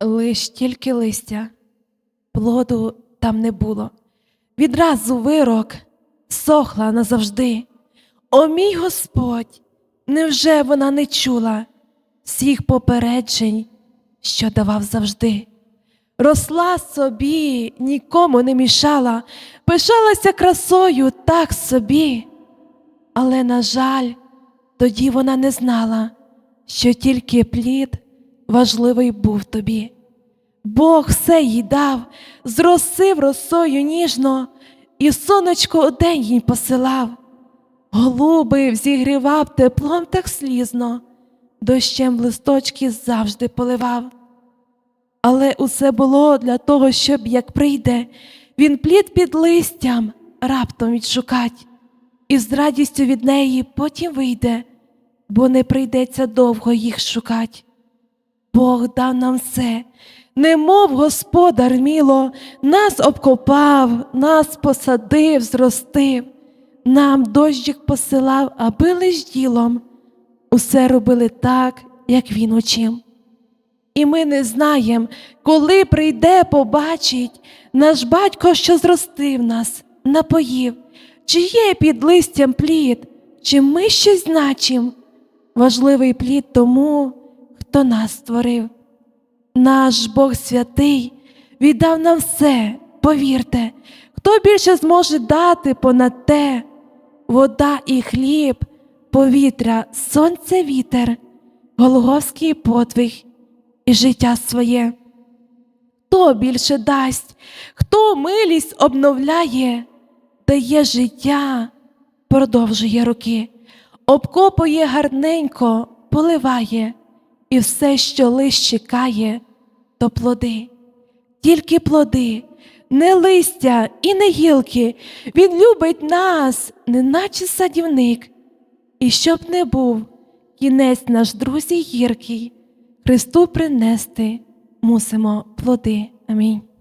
Лиш тільки листя, плоду там не було. Відразу вирок сохла назавжди. О мій Господь, невже вона не чула всіх попереджень, що давав завжди? Росла собі, нікому не мішала, пишалася красою так собі. Але, на жаль, тоді вона не знала, що тільки плід важливий був тобі. Бог все їй дав, зросив росою ніжно, і сонечко удень їй посилав, голубив, зігрівав теплом так слізно, дощем листочки завжди поливав. Але усе було для того, щоб як прийде, він плід під листям раптом відшукать, і з радістю від неї потім вийде, бо не прийдеться довго їх шукать. Бог дав нам все, немов господар міло, нас обкопав, нас посадив, зростив, нам дощик посилав, аби лиш ділом усе робили так, як він учив. І ми не знаєм, коли прийде, побачить наш батько, що зростив нас, напоїв, чи є під листям плід, чи ми щось значим. Важливий плід тому, хто нас створив. Наш Бог святий віддав нам все, повірте, хто більше зможе дати понад те, вода і хліб, повітря, сонце, вітер, Голговський подвиг і життя своє. Хто більше дасть, хто милість обновляє, дає життя, продовжує роки, обкопує гарненько, поливає, і все, що лиш чекає, то плоди, тільки плоди, не листя і не гілки, Він любить нас, неначе садівник. І щоб не був кінець наш друзі гіркий, Христу принести мусимо плоди. Амінь.